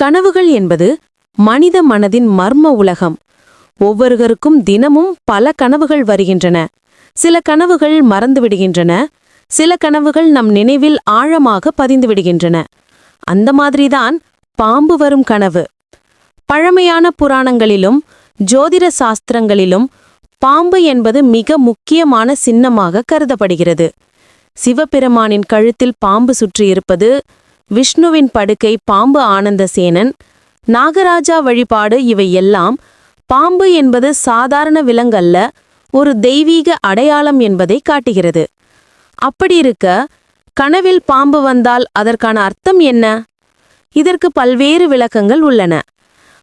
கனவுகள் என்பது மனித மனதின் மர்ம உலகம். ஒவ்வொருவருக்கும் தினமும் பல கனவுகள் வருகின்றன. சில கனவுகள் மறந்து விடுகின்றன சில கனவுகள் நம் நினைவில் ஆழமாக பதிந்து விடுகின்றன அந்த மாதிரிதான் பாம்பு வரும் கனவு. பழமையான புராணங்களிலும் ஜோதிட சாஸ்திரங்களிலும் பாம்பு என்பது மிக முக்கியமான சின்னமாக கருதப்படுகிறது. சிவபெருமானின் கழுத்தில் பாம்பு சுற்றியிருப்பது விஷ்ணுவின் படுக்கை பாம்பு ஆனந்தசேனன் நாகராஜா வழிபாடு இவை எல்லாம் பாம்பு என்பது சாதாரண விலங்கல்ல ஒரு தெய்வீக அடையாளம் என்பதை காட்டுகிறது. அப்படி இருக்க கனவில் பாம்பு வந்தால் அதற்கான அர்த்தம் என்ன? இதற்கு பல்வேறு விளக்கங்கள் உள்ளன.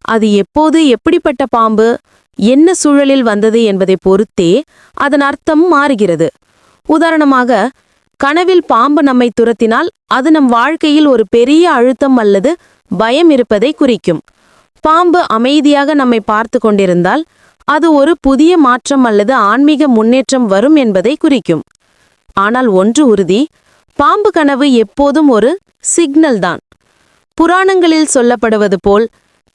அது எப்போது எப்படிப்பட்ட பாம்பு என்ன சூழலில் வந்தது என்பதை பொறுத்தே அதன் அர்த்தம் மாறுகிறது. உதாரணமாக கனவில் பாம்பு நம்மை துரத்தினால் அது நம் வாழ்க்கையில் ஒரு பெரிய அழுத்தம் அல்லது பயம் இருப்பதை குறிக்கும். பாம்பு அமைதியாக நம்மை பார்த்து கொண்டிருந்தால் அது ஒரு புதிய மாற்றம் அல்லது ஆன்மீக முன்னேற்றம் வரும் என்பதை குறிக்கும். ஆனால் ஒன்று உறுதி பாம்பு கனவு எப்போதும் ஒரு சிக்னல் தான். புராணங்களில் சொல்லப்படுவது போல்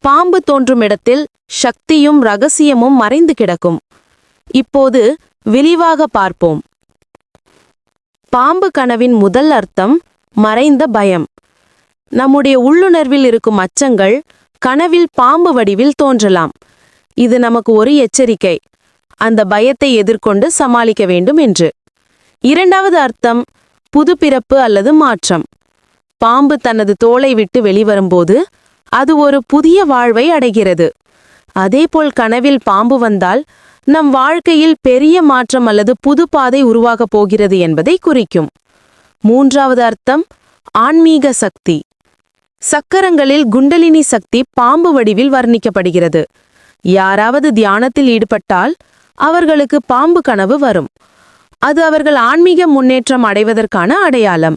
பாம்பு தோன்றும் இடத்தில் சக்தியும் ரகசியமும் மறைந்து கிடக்கும். இப்போது விரிவாக பார்ப்போம். பாம்பு கனவின் முதல் அர்த்தம் மறைந்த பயம். நம்முடைய உள்ளுணர்வில் இருக்கும் அச்சங்கள் கனவில் பாம்பு வடிவில் தோன்றலாம். இது நமக்கு ஒரு எச்சரிக்கை. அந்த பயத்தை எதிர்கொண்டு சமாளிக்க வேண்டும் என்று. இரண்டாவது அர்த்தம் புதுப்பிறப்பு அல்லது மாற்றம். பாம்பு தனது தோலை விட்டு வெளிவரும்போது அது ஒரு புதிய வாழ்வை அடைகிறது. அதேபோல் கனவில் பாம்பு வந்தால் நம் வாழ்க்கையில் பெரிய மாற்றம் அல்லது புது பாதை உருவாகப் போகிறது என்பதை குறிக்கும். மூன்றாவது அர்த்தம் ஆன்மீக சக்தி. சக்கரங்களில் குண்டலினி சக்தி பாம்பு வடிவில் வர்ணிக்கப்படுகிறது. யாராவது தியானத்தில் ஈடுபட்டால் அவர்களுக்கு பாம்பு கனவு வரும். அது அவர்கள் ஆன்மீக முன்னேற்றம் அடைவதற்கான அடையாளம்.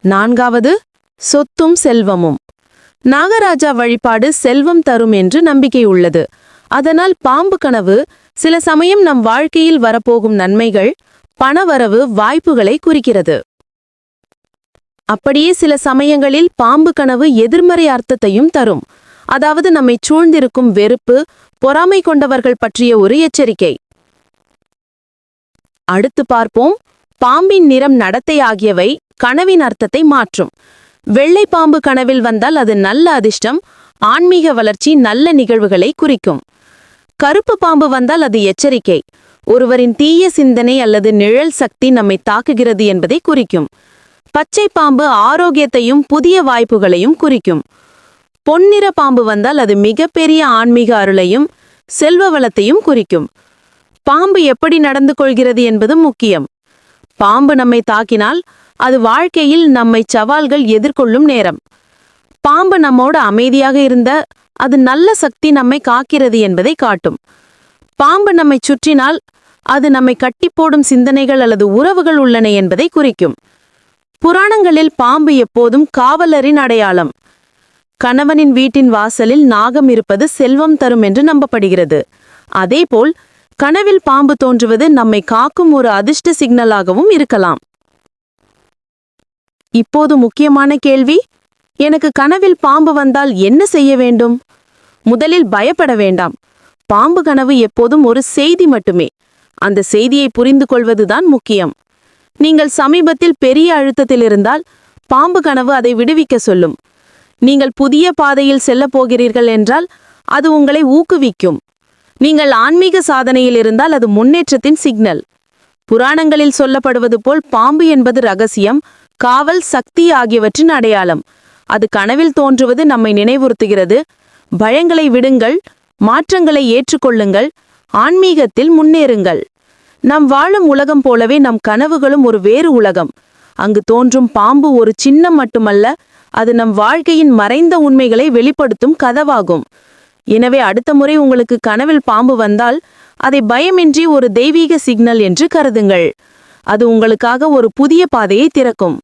நான்காவது சொத்தும் செல்வமும். நாகராஜா வழிபாடு செல்வம் தரும் என்று நம்பிக்கை உள்ளது. அதனால் பாம்பு கனவு சில சமயம் நம் வாழ்க்கையில் வரப்போகும் நன்மைகள் பணவரவு வாய்ப்புகளை குறிக்கிறது. அப்படியே சில சமயங்களில் பாம்பு கனவு எதிர்மறை அர்த்தத்தையும் தரும். அதாவது நம்மை சூழ்ந்திருக்கும் வெறுப்பு பொறாமை கொண்டவர்கள் பற்றிய ஒரு எச்சரிக்கை. அடுத்து பார்ப்போம். பாம்பின் நிறம் நடத்தை ஆகியவை கனவின் அர்த்தத்தை மாற்றும். வெள்ளை பாம்பு கனவில் வந்தால் அது நல்ல அதிர்ஷ்டம் ஆன்மீக வளர்ச்சி நல்ல நிகழ்வுகளை குறிக்கும். கருப்பு பாம்பு வந்தால் அது எச்சரிக்கை. ஒருவரின் தீய சிந்தனை அல்லது நிழல் சக்தி நம்மை தாக்குகிறது என்பதை குறிக்கும். பச்சை பாம்பு ஆரோக்கியத்தையும் புதிய வாய்ப்புகளையும் குறிக்கும். பொன்னிற பாம்பு வந்தால் அது மிகப்பெரிய ஆன்மீக அருளையும் செல்வ வளத்தையும் குறிக்கும். பாம்பு எப்படி நடந்து கொள்கிறது என்பது முக்கியம். பாம்பு நம்மை தாக்கினால் அது வாழ்க்கையில் நம்மை சவால்கள் எதிர்கொள்ளும் நேரம். பாம்பு நம்மோடு அமைதியாக இருந்த அது நல்ல சக்தி நம்மை காக்கிறது என்பதை காட்டும். பாம்பு நம்மை சுற்றினால் அது நம்மை கட்டி போடும் சிந்தனைகள் அல்லது உறவுகள் உள்ளன என்பதை குறிக்கும். புராணங்களில் பாம்பு எப்போதும் காவலரின் அடையாளம். கணவனின் வீட்டின் வாசலில் நாகம் இருப்பது செல்வம் தரும் என்று நம்பப்படுகிறது. அதேபோல் கனவில் பாம்பு தோன்றுவது நம்மை காக்கும் ஒரு அதிர்ஷ்ட சிக்னலாகவும் இருக்கலாம். இப்போது முக்கியமான கேள்வி எனக்கு கனவில் பாம்பு வந்தால் என்ன செய்ய வேண்டும்? முதலில் பயப்பட வேண்டாம். பாம்பு கனவு எப்போதும் ஒரு செய்தி மட்டுமே. அந்த செய்தியை புரிந்து கொள்வதுதான் முக்கியம். நீங்கள் சமீபத்தில் பெரிய அழுத்தத்தில் இருந்தால் பாம்பு கனவு அதை விடுவிக்க சொல்லும். நீங்கள் புதிய பாதையில் செல்லப் போகிறீர்கள் என்றால் அது உங்களை ஊக்குவிக்கும். நீங்கள் ஆன்மீக சாதனையில் இருந்தால் அது முன்னேற்றத்தின் சிக்னல். புராணங்களில் சொல்லப்படுவது போல் பாம்பு என்பது ரகசியம் காவல் சக்தி ஆகியவற்றின் அடையாளம். அது கனவில் தோன்றுவது நம்மை நினைவுறுத்துகிறது. பயங்களை விடுங்கள் மாற்றங்களை ஏற்றுக்கொள்ளுங்கள் ஆன்மீகத்தில் முன்னேறுங்கள். நம் வாழும் உலகம் போலவே நம் கனவுகளும் ஒரு வேறு உலகம். அங்கு தோன்றும் பாம்பு ஒரு சின்னம் மட்டுமல்ல அது நம் வாழ்க்கையின் மறைந்த உண்மைகளை வெளிப்படுத்தும் கதவாகும். எனவே அடுத்த முறை உங்களுக்கு கனவில் பாம்பு வந்தால் அதை பயமின்றி ஒரு தெய்வீக சிக்னல் என்று கருதுங்கள். அது உங்களுக்காக ஒரு புதிய பாதையை திறக்கும்.